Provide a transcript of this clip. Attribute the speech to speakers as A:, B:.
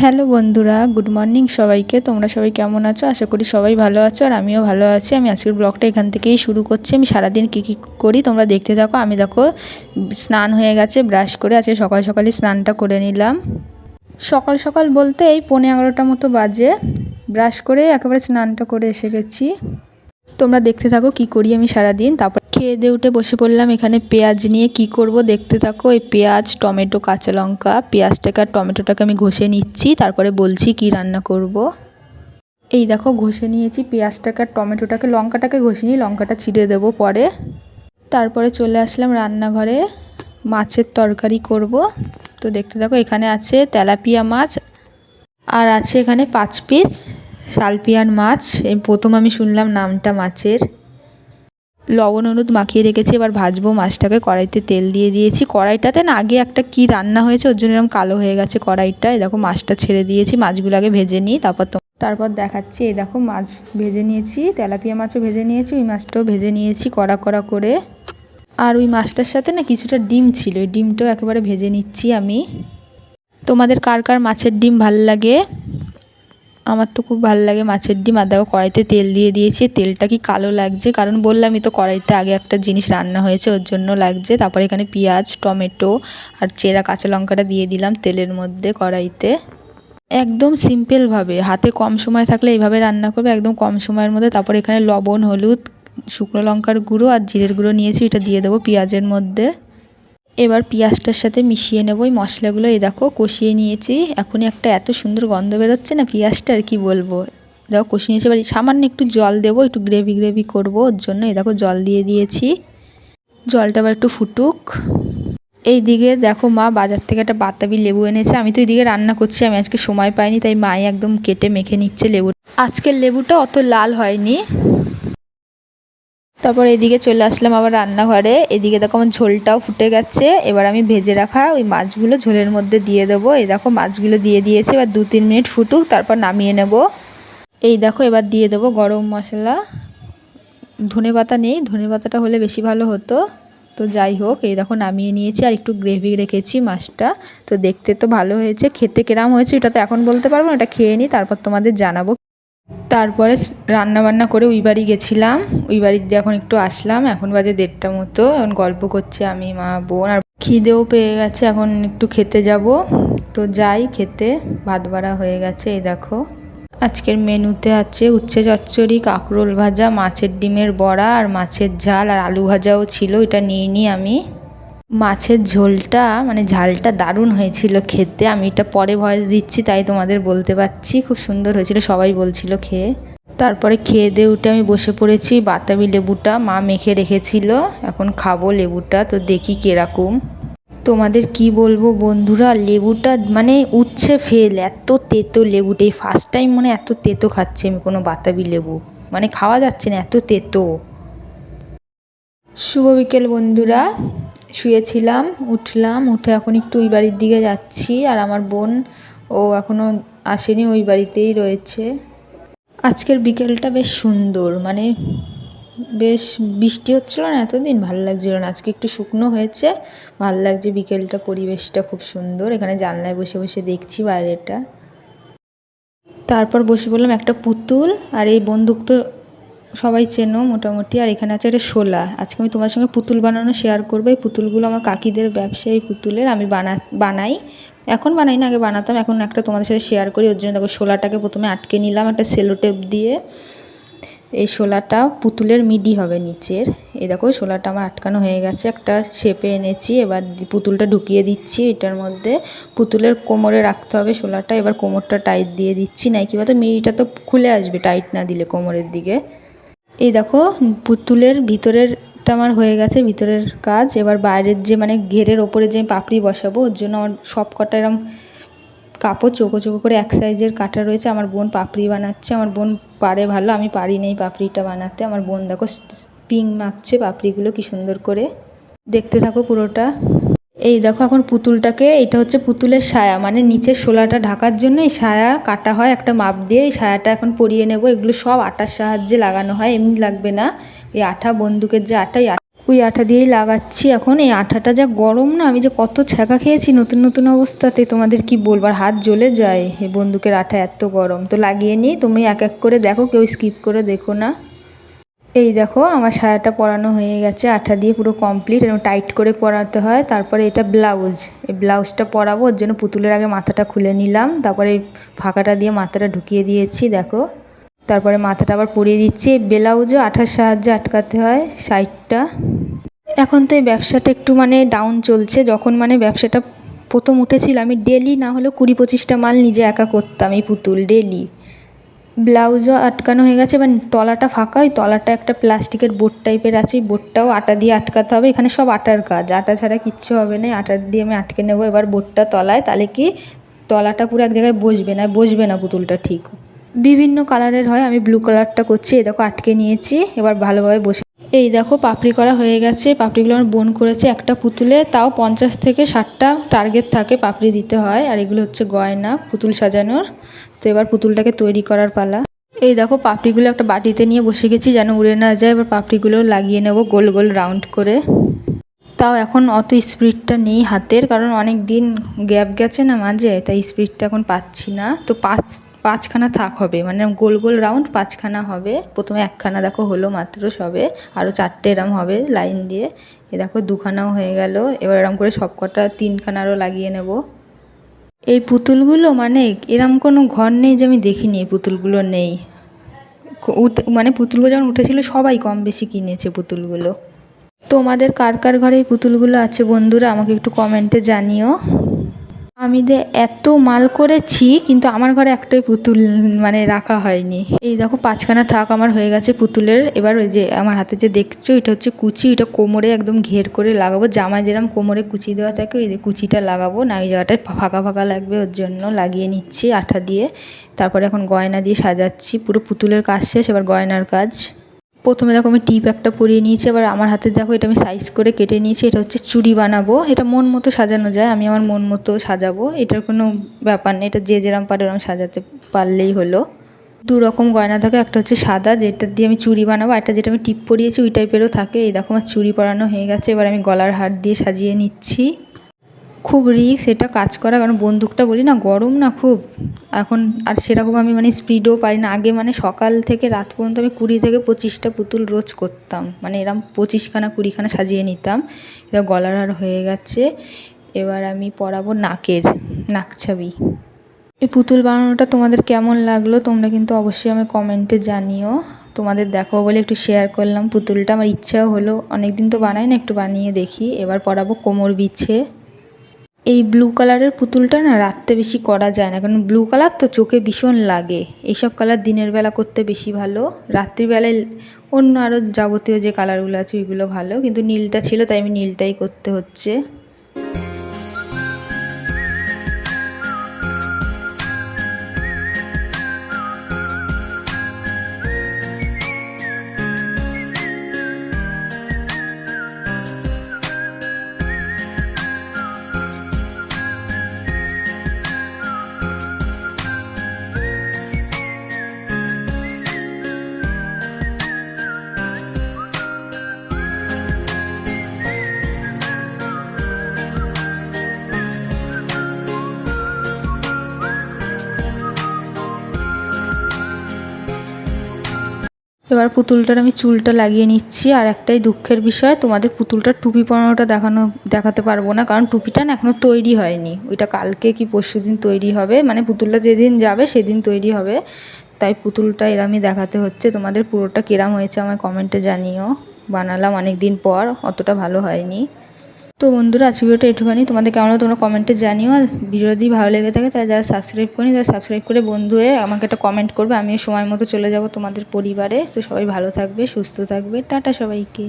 A: Hello বন্ধুরা, good morning সবাইকে। তোমরা সবাই কেমন আছো? আশা করি সবাই ভালো আছো আর আমিও ভালো আছি। আমি আজকের ব্লগটা এখান থেকেই শুরু করছি। আমি সারাদিন কী কী করি তোমরা দেখতে থাকো। আমি দেখো, স্নান হয়ে গেছে, ব্রাশ করে আজকে সকাল সকালই স্নানটা করে নিলাম। সকাল সকাল বলতে এই পৌনে এগারোটা মতো বাজে। ব্রাশ করে একেবারে স্নানটা করে এসে গেছি। তোমরা দেখতে থাকো কি করি আমি সারাদিন। তারপর খেয়ে দিয়ে উঠে বসে পড়লাম। এখানে পেঁয়াজ নিয়ে কি করব দেখতে থাকো। এই পেঁয়াজ, টমেটো, কাঁচা লঙ্কা, পেঁয়াজটাকে আর টমেটোটাকে আমি ঘষে নিচ্ছি, তারপরে বলছি কি রান্না করব। এই দেখো, ঘষে নিয়েছি পেঁয়াজটাকে আর টমেটোটাকে, লঙ্কাটাকে ঘষে নিই লঙ্কাটা ছিঁড়ে দেবো পরে। তারপরে চলে আসলাম রান্নাঘরে। মাছের তরকারি করব। তো দেখতে থাকো, এখানে আছে তেলাপিয়া মাছ আর আছে এখানে পাঁচ পিস শালপিয়ান মাছ। এই প্রথম আমি শুনলাম নামটা মাছের। লবণ, হলুদ মাখিয়ে রেখেছি, এবার ভাজবো মাছটাকে। কড়াইতে তেল দিয়ে দিয়েছি। কড়াইটাতে না, আগে একটা কি রান্না হয়েছে, ওর জন্য এরকম কালো হয়ে গেছে কড়াইটা। দেখো, মাছটা ছেড়ে দিয়েছি, মাছগুলো আগে ভেজে নিই, তারপর তো তারপর দেখাচ্ছি, এই দেখো, মাছ ভেজে নিয়েছি, তেলাপিয়া মাছও ভেজে নিয়েছি, ওই মাছটাও ভেজে নিয়েছি কড়া কড়া করে। আর ওই মাছটার সাথে না, কিছুটা ডিম ছিল, ওই ডিমটাও একেবারে ভেজে নিচ্ছি আমি। তোমাদের কার কার মাছের ডিম ভালো লাগে? আমার তো খুব ভালো লাগে মাছের ডিম। আর দেখো কড়াইতে তেল দিয়ে দিয়েছি। তেলটা কি কালো লাগছে? কারণ বললামই তো কড়াইতে আগে একটা জিনিস রান্না হয়েছে, ওর জন্য লাগছে। তারপর এখানে পেঁয়াজ, টমেটো আর চেরা কাঁচা লঙ্কাটা দিয়ে দিলাম তেলের মধ্যে কড়াইতে। একদম সিম্পলভাবে হাতে কম সময় থাকলে এইভাবে রান্না করবে, একদম কম সময়ের মধ্যে। তারপর এখানে লবণ, হলুদ, শুকনো লঙ্কার গুঁড়ো আর জিরের গুঁড়ো নিয়েছি। এটা দিয়ে দেবো পেঁয়াজের মধ্যে। এবার পেঁয়াজটার সাথে মিশিয়ে নেব। ওই মশলাগুলো এই দেখো কষিয়ে নিয়েছি। এখনই একটা এত সুন্দর গন্ধ বেরোচ্ছে না পেঁয়াজটা আর কি বলব। দেখো কষিয়ে নিয়েছি। এবার সামান্য একটু জল দেবো, একটু গ্রেভি গ্রেভি করব। ওর জন্য এই দেখো জল দিয়ে দিয়েছি। জলটা আবার একটু ফুটুক। এই দিকে দেখো মা বাজার থেকে একটা বাতাবি লেবু এনেছে। আমি তো এইদিকে রান্না করছি, আমি আজকে সময় পাইনি, তাই মাই একদম কেটে মেখে নিচ্ছে লেবু। আজকের লেবুটা অত লাল হয়নি। তারপর এদিকে চলে আসলাম আবার রান্নাঘরে। এদিকে দেখো আমার ঝোলটাও ফুটে গেছে। এবার আমি ভেজে রাখা ওই মাছগুলো ঝোলের মধ্যে দিয়ে দেবো। এই দেখো মাছগুলো দিয়ে দিয়েছে, এবার দু তিন মিনিট ফুটুক, তারপর নামিয়ে নেব। এই দেখো এবার দিয়ে দেবো গরম মশলা। ধনে পাতা নেই, ধনে পাতাটা হলে বেশি ভালো হতো। তো যাই হোক, এই দেখো নামিয়ে নিয়েছি আর একটু গ্রেভি রেখেছি মাছটা। তো দেখতে তো ভালো হয়েছে, খেতে কেরাম হয়েছে, এটা তো এখন বলতে পারব না, এটা খেয়ে নিই, তারপর তোমাদের জানাব তারপরে রান্না বান্না করে ওই বাড়ি গেছিলাম। ওই দিয়ে এখন একটু আসলাম। এখন বাজে দেড়টা মতো। এখন গল্প করছে আমি, মা, বোন আর খিদেও পেয়ে গেছে। এখন একটু খেতে যাব। তো যাই খেতে। ভাত বাড়া হয়ে গেছে, এই দেখো। আজকের মেনুতে আছে উচ্ছে চচ্চড়ি, কাঁকরোল ভাজা, মাছের ডিমের বড়া আর মাছের ঝাল আর আলু ভাজাও ছিল। এটা নিয়ে নিই আমি। মাছের ঝোলটা মানে ঝালটা দারুণ হয়েছিল খেতে। আমি এটা পরে ভয়েস দিচ্ছি, তাই তোমাদের বলতে পারছি। খুব সুন্দর হয়েছিল, সবাই বলছিল খেয়ে। তারপরে খেয়ে দিয়ে উঠে আমি বসে পড়েছি বাতাবি লেবুটা, মা মেখে রেখেছিল। এখন খাব লেবুটা, তো দেখি কীরকম। তোমাদের কি বলব বন্ধুরা, লেবুটা মানে উচ্ছে ফেল, এত তেতো লেবুটা। এই ফার্স্ট টাইম মানে এত তেতো খাচ্ছি আমি কোনো বাতাবি লেবু। মানে খাওয়া যাচ্ছে না, এত তেতো। শুভ বিকেল বন্ধুরা। শুয়েছিলাম, উঠলাম, উঠে এখন একটু ওই বাড়ির দিকে যাচ্ছি আর আমার বোন, ও এখনও আসেনি ওই বাড়িতেই রয়েছে। আজকের বিকেলটা বেশ সুন্দর মানে বেশ বৃষ্টি হচ্ছিল না এতদিন, ভালো লাগছিল না। আজকে একটু শুকনো হয়েছে, ভালো লাগছে বিকেলটা, পরিবেশটা খুব সুন্দর। এখানে জানলায় বসে বসে দেখছি বাইরেটা। তারপর বসে বললাম একটা পুতুল আর এই বন্দুক তো সবাই চেনো মোটামুটি, আর এখানে আছে একটা শোলা। আজকে আমি তোমার সঙ্গে পুতুল বানানো শেয়ার করব। এই পুতুলগুলো আমার কাকিদের ব্যবসায়ী পুতুলের আমি বানা, বানাই। এখন বানাই না, আগে বানাতাম। এখন একটা তোমাদের সাথে শেয়ার করি। ওর জন্য দেখো শোলাটাকে প্রথমে আটকে নিলাম একটা সেলো টেপ দিয়ে। এই শোলাটা পুতুলের মিডি হবে নিচের। এই দেখো শোলাটা আমার আটকানো হয়ে গেছে। একটা শেপে এনেছি। এবার পুতুলটা ঢুকিয়ে দিচ্ছি এটার মধ্যে। পুতুলের কোমরে রাখতে হবে শোলাটা। এবার কোমরটা টাইট দিয়ে দিচ্ছি। নাই কি বলতো, মিডিটা তো খুলে আসবে টাইট না দিলে কোমরের দিকে। এই দেখো, পুতুলের ভিতরেরটা আমার হয়ে গেছে, ভিতরের কাজ। এবার বাইরের যে মানে ঘেরের ওপরে যে পাপড়ি বসাবো, ওর জন্য আমার সব কটা এরম কাপড় চোখো চোখো করে এক সাইজের কাটা রয়েছে। আমার বোন পাপড়ি বানাচ্ছে, আমার বোন পারে ভালো, আমি পারি নেই পাপড়িটা বানাতে। আমার বোন দেখো পিং মাখছে পাপড়িগুলো, কি সুন্দর করে। দেখতে থাকো পুরোটা। এই দেখো এখন পুতুলটাকে, এটা হচ্ছে পুতুলের সায়া মানে নিচের শোলাটা ঢাকার জন্য এই সায়া কাটা হয়, একটা মাপ দিয়ে এই সায়াটা এখন পরিয়ে নেব। এগুলো সব আটার সাহায্যে লাগানো হয়, এমনি লাগবে না। ওই আঠা, বন্দুকের যে আটা, ওই আঠা দিয়েই লাগাচ্ছি এখন। এই আঠাটা যা গরম না, আমি যে কত ছ্যাঁকা খেয়েছি নতুন নতুন অবস্থাতে, তোমাদের কি বলব? আর হাত জ্বলে যায়, এই বন্দুকের আঠা এত গরম। তো লাগিয়ে নিই, তুমি এক এক করে দেখো, কেউ স্কিপ করে দেখো না। এই দেখো, আমার সায়াটা পরানো হয়ে গেছে, আঠা দিয়ে পুরো কমপ্লিট এবং টাইট করে পরাতে হয়। তারপরে এটা ব্লাউজ এই ব্লাউজটা পরাবো, ওর জন্য পুতুলের আগে মাথাটা খুলে নিলাম, তারপরে ফাঁকাটা দিয়ে মাথাটা ঢুকিয়ে দিয়েছি, দেখো। তারপরে মাথাটা আবার পরিয়ে দিচ্ছি ব্লাউজও আঠার সাহায্যে আটকাতে হয় সাইডটা এখন তো এই ব্যবসাটা একটু মানে ডাউন চলছে, যখন মানে ব্যবসাটা প্রথম উঠেছিল, আমি ডেলি না হলেও কুড়ি পঁচিশটা মাল নিজে একা করতাম, এই পুতুল ডেলি ব্লাউজও আটকানো হয়ে গেছে, এবার তলাটা ফাঁকা, ওই তলাটা একটা প্লাস্টিকের বোর্ড টাইপের আছে, ওই বোর্ডটাও আটা দিয়ে আটকাতে হবে, এখানে সব আটার কাজ, আটা ছাড়া কিচ্ছু হবে না আটা দিয়ে আমি আটকে নেব, এবার বোর্ডটা তলায়, তাহলে কি তলাটা পুরো এক জায়গায় বসবে না বসবে না পুতুলটা ঠিক। বিভিন্ন কালারের হয়, আমি ব্লু কালারটা করছি এ দেখো আটকে নিয়েছি, এবার ভালোভাবে বসে এই দেখো পাপড়ি করা হয়ে গেছে। পাপড়িগুলো আমার বোন করেছে একটা পুতুলে। তাও পঞ্চাশ থেকে ষাটটা টার্গেট থাকে পাপড়ি দিতে হয়। আর এগুলো হচ্ছে গয়না, পুতুল সাজানোর। তো এবার পুতুলটাকে তৈরি করার পালা। এই দেখো পাপড়িগুলো একটা বাটিতে নিয়ে বসে গেছি যেন উড়ে না যায়। এবার পাপড়িগুলো লাগিয়ে নেব গোল গোল রাউন্ড করে। তাও এখন অত স্পিডটা নেই হাতের। কারণ অনেক দিন গ্যাপ গেছে না মাঝে, তাই স্পিডটা এখন পাচ্ছি না। তো পাঁচ পাঁচখানা থাক হবে। মানে গোল গোল রাউন্ড পাঁচখানা হবে। প্রথমে একখানা দেখো হলো মাত্র সবে। আরও চারটে এরম হবে লাইন দিয়ে। এ দেখো দুখানাও হয়ে গেল। এবার এরম করে সব কটা তিনখানা আরও লাগিয়ে নেব। এই পুতুলগুলো মানে এরম কোনো ঘর নেই যে আমি দেখিনি এই পুতুলগুলো নেই। মানে পুতুলগুলো যখন উঠেছিল সবাই কম বেশি কিনেছে পুতুলগুলো। তোমাদের কার কার ঘরে এই পুতুলগুলো আছে বন্ধুরা আমাকে একটু কমেন্টে জানিও। আমি যে এত মাল করেছি, কিন্তু আমার ঘরে একটাই পুতুল মানে রাখা হয়নি। এই দেখো, পাঁচখানা থাক আমার হয়ে গেছে পুতুলের। এবার ওই যে আমার হাতে যে দেখছ, এটা হচ্ছে কুচি। এটা কোমরে একদম ঘের করে লাগাবো। জামায় যেরকম কোমরে কুচি দেওয়া থাকে, ওই যে কুচিটা লাগাবো। না, ওই জায়গাটায় ফাঁকা ফাঁকা লাগবে, ওর জন্য লাগিয়ে নিচ্ছি আঠা দিয়ে। তারপরে এখন গয়না দিয়ে সাজাচ্ছি। পুরো পুতুলের কাজ শেষ, এবার গয়নার কাজ। প্রথমে দেখো আমি টিপ একটা পরিয়ে নিয়েছি, এবার আমার হাতে দেখো এটা আমি সাইজ করে কেটে নিয়েছি, এটা হচ্ছে চুড়ি বানাবো। এটা মন মতো সাজানো যায়, আমি আমার মন মতো সাজাবো, এটার কোনো ব্যাপার নেই, এটা যে যেরম পারে ওরম সাজাতে পারলেই হলো। দু রকম গয়না থাকে, একটা হচ্ছে সাদা, যেটা দিয়ে আমি চুড়ি বানাবো একটা যেটা আমি টিপ পরিয়েছি, ওই টাইপেরও থাকে। এই দেখো আমার চুড়ি পরানো হয়ে গেছে, এবার আমি গলার হার দিয়ে সাজিয়ে নিচ্ছি। খুব রিস্ক এটা কাজ করা, কারণ বন্দুকটা বলি না, গরম না খুব। এখন আর সেরকম আমি মানে স্পিডও পারি না। আগে মানে সকাল থেকে রাত পর্যন্ত আমি কুড়ি থেকে পঁচিশটা পুতুল রোজ করতাম। মানে এরম পঁচিশখানা, কুড়িখানা সাজিয়ে নিতাম। এটা গলার হার হয়ে গেছে। এবার আমি পরাবো নাকের নাকছাবি এই পুতুল বানানোটা তোমাদের কেমন লাগল, তোমরা কিন্তু অবশ্যই আমি কমেন্টে জানিও। তোমাদের দেখো বলে একটু শেয়ার করলাম পুতুলটা। আমার ইচ্ছাও হলো অনেক দিন তো বানাই না, একটু বানিয়ে দেখি। এবার পরাবো কোমর বিছে। এই ব্লু কালারের পুতুলটা না রাত্রে বেশি করা যায় না, কারণ ব্লু কালার তো চোখে ভীষণ লাগে। এইসব কালার দিনের বেলা করতে বেশি ভালো। রাত্রিবেলায় অন্য আরও যাবতীয় যে কালারগুলো আছে, ওইগুলো ভালো। কিন্তু নীলটা ছিল, তাই আমি নীলটাই করতে হচ্ছে। এবার পুতুলটার আমি চুলটা লাগিয়ে নিচ্ছি আর একটাই দুঃখের বিষয়, তোমাদের পুতুলটার টুপি পরানোটা দেখানো, দেখাতে পারব না, কারণ টুপিটা না এখনও তৈরি হয়নি। ওইটা কালকে কি পরশু দিন তৈরি হবে মানে পুতুলটা যেদিন যাবে সেদিন তৈরি হবে। তাই পুতুলটা এরামই দেখাতে হচ্ছে। তোমাদের পুরোটা কেরাম হয়েছে আমায় কমেন্টে জানিও। বানালাম অনেক দিন পর, অতটা ভালো হয়নি। তো বন্ধুরা আজকে ভিডিওটা একটুখানি তোমাদের কেমন তোমরা কমেন্টে জানিও। আর ভিডিও যদি ভালো লেগে থাকে, তাহলে যারা সাবস্ক্রাইব করি তারা সাবস্ক্রাইব করে বন্ধু হয়ে আমাকে একটা কমেন্ট করবে। আমিও সময় মতো চলে যাব তোমাদের পরিবারে। তো সবাই ভালো থাকবে, সুস্থ থাকবে। টাটা সবাইকে।